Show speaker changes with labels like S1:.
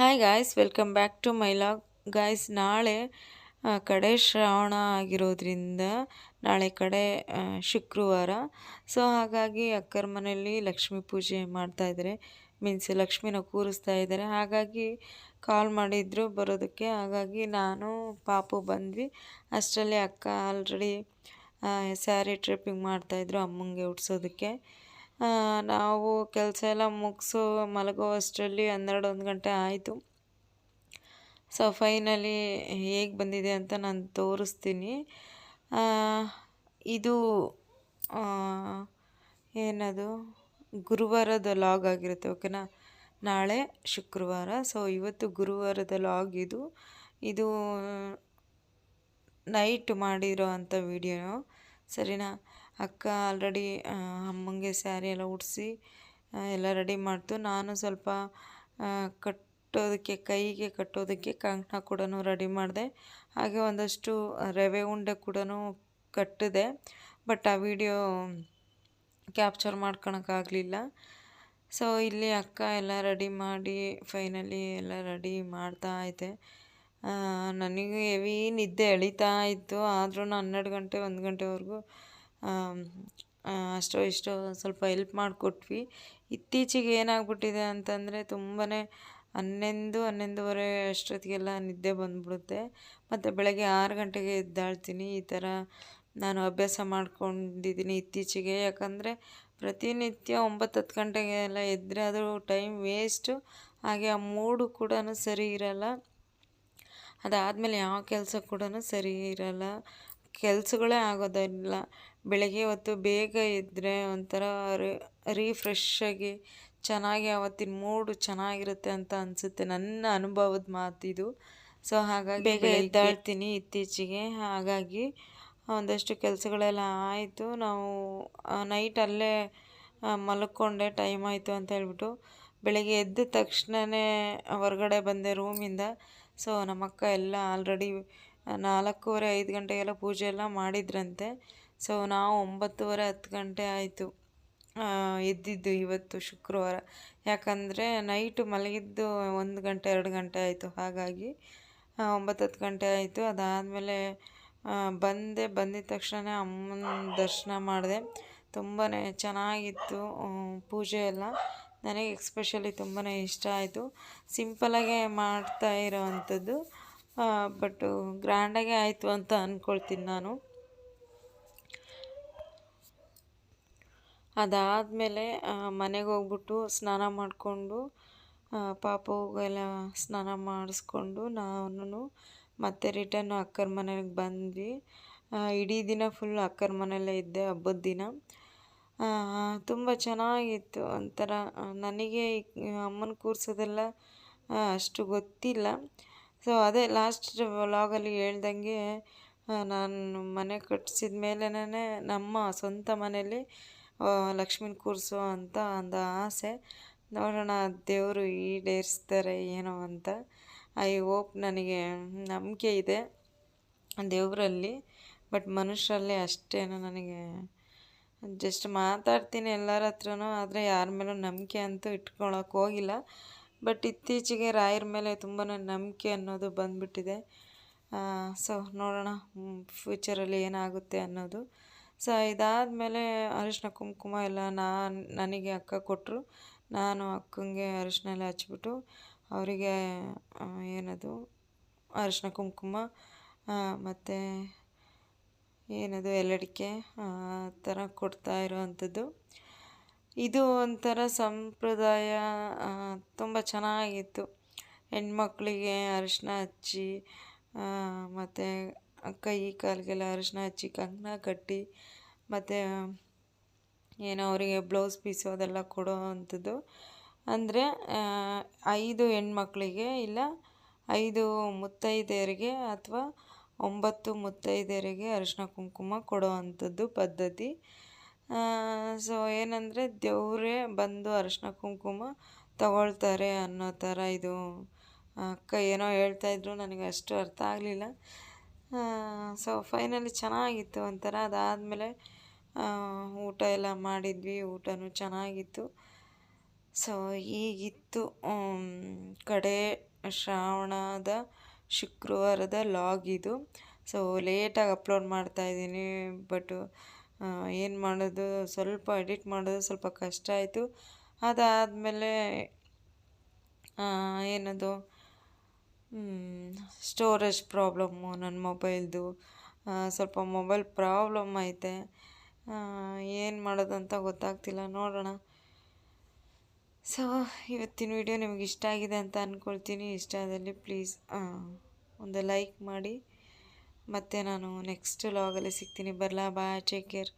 S1: Hi guys welcome back to my vlog guys ನಾಳೆ ಕಡೆ ಶ್ರಾವಣ ಆಗಿರೋದ್ರಿಂದ ನಾಳೆ ಕಡೆ ಶುಕ್ರವಾರ. ಸೊ ಹಾಗಾಗಿ ಅಕ್ಕರ ಮನೆಯಲ್ಲಿ ಲಕ್ಷ್ಮೀ ಪೂಜೆ ಮಾಡ್ತಾ ಇದ್ದಾರೆ. ಮೀನ್ಸ್ ಲಕ್ಷ್ಮಿನ ಕೂರಿಸ್ತಾ ಇದ್ದಾರೆ. ಹಾಗಾಗಿ ಕಾಲ್ ಮಾಡಿದ್ರು ಬರೋದಕ್ಕೆ. ಹಾಗಾಗಿ ನಾನು, ಪಾಪು ಬಂದ್ವಿ. ಅಷ್ಟರಲ್ಲಿ ಅಕ್ಕ ಆಲ್ರೆಡಿ ಸ್ಯಾರಿ ಟ್ರಿಪ್ಪಿಂಗ್ ಮಾಡ್ತಾಯಿದ್ರು ಅಮ್ಮಂಗೆ ಉಡ್ಸೋದಕ್ಕೆ. ನಾವು ಕೆಲಸ ಎಲ್ಲ ಮುಗಿಸು ಮಲಗೋ ಅಷ್ಟರಲ್ಲಿ ಹನ್ನೆರಡು ಒಂದು ಗಂಟೆ ಆಯಿತು. ಸೊ ಫೈನಲಿ ಹೇಗೆ ಬಂದಿದೆ ಅಂತ ನಾನು ತೋರಿಸ್ತೀನಿ. ಇದು ಏನದು? ಗುರುವಾರದ ಲಾಗ್ ಆಗಿರುತ್ತೆ ಓಕೆನಾ ನಾಳೆ ಶುಕ್ರವಾರ. ಸೊ ಇವತ್ತು ಗುರುವಾರದ ಲಾಗ್ ಇದು. ಇದು ನೈಟ್ ಮಾಡಿರೋ ಅಂಥ ವಿಡಿಯೋ. ಸರಿನಾ? ಅಕ್ಕ ಆಲ್ರೆಡಿ ಅಮ್ಮಂಗೆ ಸ್ಯಾರಿ ಎಲ್ಲ ಉಡಿಸಿ ಎಲ್ಲ ರೆಡಿ ಮಾಡ್ತು. ನಾನು ಸ್ವಲ್ಪ ಕಟ್ಟೋದಕ್ಕೆ, ಕೈಗೆ ಕಟ್ಟೋದಕ್ಕೆ ಕಂಕಣ ಕೂಡ ರೆಡಿ ಮಾಡಿದೆ. ಹಾಗೆ ಒಂದಷ್ಟು ರವೆ ಉಂಡೆ ಕೂಡ ಕಟ್ಟಿದೆ. ಬಟ್ ಆ ವಿಡಿಯೋ ಕ್ಯಾಪ್ಚರ್ ಮಾಡ್ಕೊಳಕ್ಕಾಗಲಿಲ್ಲ ಸೊ ಇಲ್ಲಿ ಅಕ್ಕ ಎಲ್ಲ ರೆಡಿ ಮಾಡಿ ಫೈನಲಿ ಎಲ್ಲ ರೆಡಿ ಮಾಡ್ತಾ ಐತೆ ನನಗೆ ಹೆವಿ ನಿದ್ದೆ ಎಳಿತಾ ಇತ್ತು. ಆದ್ರೂ ಹನ್ನೆರಡು ಗಂಟೆ, ಒಂದು ಗಂಟೆವರೆಗೂ ಅಷ್ಟೋ ಇಷ್ಟೋ ಸ್ವಲ್ಪ ಹೆಲ್ಪ್ ಮಾಡಿಕೊಟ್ವಿ. ಇತ್ತೀಚೆಗೆ ಏನಾಗ್ಬಿಟ್ಟಿದೆ ಅಂತಂದರೆ ತುಂಬಾ ಹನ್ನೊಂದು, ಹನ್ನೊಂದುವರೆ ಅಷ್ಟೊತ್ತಿಗೆಲ್ಲ ನಿದ್ದೆ ಬಂದ್ಬಿಡುತ್ತೆ. ಮತ್ತು ಬೆಳಗ್ಗೆ ಆರು ಗಂಟೆಗೆ ಎದ್ದಾಳ್ತೀನಿ. ಈ ಥರ ನಾನು ಅಭ್ಯಾಸ ಮಾಡ್ಕೊಂಡಿದ್ದೀನಿ ಇತ್ತೀಚೆಗೆ. ಯಾಕಂದರೆ ಪ್ರತಿನಿತ್ಯ ಒಂಬತ್ತು, ಹತ್ತು ಗಂಟೆಗೆ ಎಲ್ಲ ಎದ್ದರೆ ಅದು ಟೈಮ್ ವೇಸ್ಟು ಹಾಗೆ ಆ ಮೂಡು ಕೂಡ ಸರಿ ಇರಲ್ಲ. ಅದಾದಮೇಲೆ ಯಾವ ಕೆಲಸ ಕೂಡ ಸರಿ ಇರಲ್ಲ. ಕೆಲಸಗಳೇ ಆಗೋದಿಲ್ಲ. ಬೆಳಗ್ಗೆ ಹೊತ್ತು ಬೇಗ ಇದ್ದರೆ ಒಂಥರ ರೀಫ್ರೆಶ್ ಆಗಿ ಚೆನ್ನಾಗಿ ಅವತ್ತಿನ ಮೂಡು ಚೆನ್ನಾಗಿರುತ್ತೆ ಅಂತ ಅನಿಸುತ್ತೆ. ನನ್ನ ಅನುಭವದ ಮಾತಿದು. ಸೊ ಹಾಗಾಗಿ ಬೇಗ ಎದ್ದಾಡ್ತೀನಿ ಇತ್ತೀಚೆಗೆ. ಹಾಗಾಗಿ ಒಂದಷ್ಟು ಕೆಲಸಗಳೆಲ್ಲ ಆಯಿತು. ನಾವು ನೈಟ್ ಅಲ್ಲೇ ಮಲ್ಕೊಂಡೆ ಟೈಮ್ ಆಯಿತು ಅಂತ ಹೇಳ್ಬಿಟ್ಟು ಬೆಳಗ್ಗೆ ಎದ್ದ ತಕ್ಷಣವೇ ಹೊರಗಡೆ ಬಂದೆ ರೂಮಿಂದ ಸೊ ನಮ್ಮಕ್ಕ ಎಲ್ಲ ಆಲ್ರೆಡಿ ನಾಲ್ಕೂವರೆ, ಐದು ಗಂಟೆಗೆಲ್ಲ ಪೂಜೆ ಎಲ್ಲ ಮಾಡಿದ್ರಂತೆ. ಸೊ ನಾವು ಒಂಬತ್ತುವರೆ, ಹತ್ತು ಗಂಟೆ ಆಯಿತು. ಎದ್ದಿದ್ದು ಇವತ್ತು ಶುಕ್ರವಾರ. ಯಾಕಂದರೆ ನೈಟು ಮಲಗಿದ್ದು ಒಂದು ಗಂಟೆ, ಎರಡು ಗಂಟೆ ಆಯಿತು. ಹಾಗಾಗಿ ಒಂಬತ್ತು, ಹತ್ತು ಗಂಟೆ ಆಯಿತು. ಅದಾದಮೇಲೆ ಬಂದೆ, ಬಂದಿದ ತಕ್ಷಣ ಅಮ್ಮನ ದರ್ಶನ ಮಾಡಿದೆ. ತುಂಬಾ ಚೆನ್ನಾಗಿತ್ತು ಪೂಜೆ ಎಲ್ಲ. ನನಗೆ ಎಕ್ಸ್ಪೆಷಲಿ ತುಂಬಾ ಇಷ್ಟ ಆಯಿತು. ಸಿಂಪಲಾಗೆ ಮಾಡ್ತಾ ಇರೋವಂಥದ್ದು. ಬಟ್ ಗ್ರ್ಯಾಂಡಾಗೆ ಆಯಿತು ಅಂತ ಅಂದ್ಕೊಳ್ತೀನಿ ನಾನು. ಅದಾದಮೇಲೆ ಮನೆಗೆ ಹೋಗ್ಬಿಟ್ಟು ಸ್ನಾನ ಮಾಡಿಕೊಂಡು ಪಾಪುಗೆಲ್ಲ ಸ್ನಾನ ಮಾಡಿಸ್ಕೊಂಡು ನಾನು ಮತ್ತೆ ರಿಟರ್ನು ಅಕ್ಕರ ಮನೆಗೆ ಬಂದ್ವಿ. ಇಡೀ ದಿನ ಫುಲ್ ಅಕ್ಕರ ಮನೆಯಲ್ಲೇ ಇದ್ದೆ ಹಬ್ಬದ ದಿನ. ತುಂಬ ಚೆನ್ನಾಗಿತ್ತು ಒಂಥರ ನನಗೆ ಅಮ್ಮನ ಕೂರಿಸೋದೆಲ್ಲ ಅಷ್ಟು ಗೊತ್ತಿಲ್ಲ. ಸೊ ಅದೇ ಲಾಸ್ಟ್ ವ್ಲಾಗಲ್ಲಿ ಹೇಳ್ದಂಗೆ ನಾನು ಮನೆ ಕಟ್ಟಿಸಿದ ಮೇಲೆನೇ ನಮ್ಮ ಸ್ವಂತ ಮನೇಲಿ ಲಕ್ಷ್ಮೀನ ಕೂರಿಸು ಅಂತ ಒಂದು ಆಸೆ. ನೋಡೋಣ ದೇವರು ಈಡೇರಿಸ್ತಾರೆ ಏನೋ ಅಂತ. ಐ ಹೋಪ್ ನನಗೆ ನಂಬಿಕೆ ಇದೆ ದೇವರಲ್ಲಿ ಬಟ್ ಮನುಷ್ಯರಲ್ಲಿ ಅಷ್ಟೇನೋ ನನಗೆ ಜಸ್ಟ್ ಮಾತಾಡ್ತೀನಿ ಎಲ್ಲರ ಹತ್ರನೂ, ಆದರೆ ಯಾರ ಮೇಲೂ ನಂಬಿಕೆ ಅಂತೂ ಇಟ್ಕೊಳಕ್ಕೆ ಹೋಗಿಲ್ಲ. ಬಟ್ ಇತ್ತೀಚೆಗೆ ರಾಯರ ಮೇಲೆ ತುಂಬಾ ನಂಬಿಕೆ ಅನ್ನೋದು ಬಂದ್ಬಿಟ್ಟಿದೆ. ಸೊ ನೋಡೋಣ ಫ್ಯೂಚರಲ್ಲಿ ಏನಾಗುತ್ತೆ ಅನ್ನೋದು. ಸೊ ಇದಾದಮೇಲೆ ಅರಿಶಿನ ಕುಂಕುಮ ಎಲ್ಲ ನಾನು, ನನಗೆ ಅಕ್ಕ ಕೊಟ್ಟರು ನಾನು ಅಕ್ಕಂಗೆ ಅರಿಶಿನ ಎಲ್ಲ ಹಚ್ಬಿಟ್ಟು ಅವರಿಗೆ ಏನದು, ಅರಿಶಿನ ಕುಂಕುಮ ಮತ್ತು ಏನದು ಎಲ್ಲಡಿಕೆ? ಆ ಥರ ಕೊಡ್ತಾ ಇರೋವಂಥದ್ದು ಇದು ಒಂಥರ ಸಂಪ್ರದಾಯ ತುಂಬ ಚೆನ್ನಾಗಿತ್ತು. ಹೆಣ್ಮಕ್ಳಿಗೆ ಅರಿಶಿನ ಹಚ್ಚಿ ಮತ್ತು ಕೈ ಕಾಲಿಗೆಲ್ಲ ಅರಿಶಿನ ಹಚ್ಚಿ ಕಂಕಣ ಕಟ್ಟಿ, ಮತ್ತು, ಏನೋ ಅವರಿಗೆ ಬ್ಲೌಸ್ ಪೀಸು ಅದೆಲ್ಲ ಕೊಡೋ ಅಂಥದ್ದು. ಅಂದರೆ ಐದು ಹೆಣ್ಮಕ್ಳಿಗೆ ಇಲ್ಲ, ಐದು ಮುತ್ತೈದೆಯರಿಗೆ ಅಥವಾ ಒಂಬತ್ತು ಮುತ್ತೈದೆಯರಿಗೆ ಅರಿಶಿನ ಕುಂಕುಮ ಕೊಡೋ ಅಂಥದ್ದು ಪದ್ಧತಿ ಸೊ ಏನಂದರೆ ದೇವರೇ ಬಂದು ಅರಿಶಿನ ಕುಂಕುಮ ತಗೊಳ್ತಾರೆ ಅನ್ನೋ ಥರ ಇದು ಅಕ್ಕ ಏನೋ ಹೇಳ್ತಾಯಿದ್ರು ನನಗೆ ಅಷ್ಟು ಅರ್ಥ ಆಗಲಿಲ್ಲ. ಸೊ ಫೈನಲಿ ಚೆನ್ನಾಗಿತ್ತು ಒಂಥರ. ಅದಾದಮೇಲೆ ಊಟ ಎಲ್ಲ ಮಾಡಿದ್ವಿ, ಊಟನೂ ಚೆನ್ನಾಗಿತ್ತು. ಸೊ ಹೀಗಿತ್ತು ಕಡೆ ಶ್ರಾವಣದ ಶುಕ್ರವಾರದ ಲಾಗ್ ಇದು. ಸೊ ಲೇಟಾಗಿ ಅಪ್ಲೋಡ್ ಮಾಡ್ತಾ ಇದ್ದೀನಿ ಬಟ್ ಏನು ಮಾಡೋದು, ಸ್ವಲ್ಪ ಎಡಿಟ್ ಮಾಡೋದು ಸ್ವಲ್ಪ ಕಷ್ಟ ಆಯಿತು. ಅದಾದಮೇಲೆ ಏನದು ಸ್ಟೋರೇಜ್ ಪ್ರಾಬ್ಲಮ್ಮು ನನ್ನ ಮೊಬೈಲ್ದು ಸ್ವಲ್ಪ ಮೊಬೈಲ್ ಪ್ರಾಬ್ಲಮ್ ಐತೆ. ಏನು ಮಾಡೋದಂತ ಗೊತ್ತಾಗ್ತಿಲ್ಲ, ನೋಡೋಣ. ಸೊ ಇವತ್ತಿನ ವಿಡಿಯೋ ನಿಮಗೆ ಇಷ್ಟ ಆಗಿದೆ ಅಂತ ಅಂದ್ಕೊಳ್ತೀನಿ ಇಷ್ಟ ಆದಲ್ಲಿ ಪ್ಲೀಸ್ ಒಂದು ಲೈಕ್ ಮಾಡಿ. ಮತ್ತು ನಾನು ನೆಕ್ಸ್ಟ್ ಲಾಗಲ್ಲಿ ಸಿಗ್ತೀನಿ. ಬರ್ಲಾ ಬಾಯ್ ಟೇಕ್ ಕೇರ್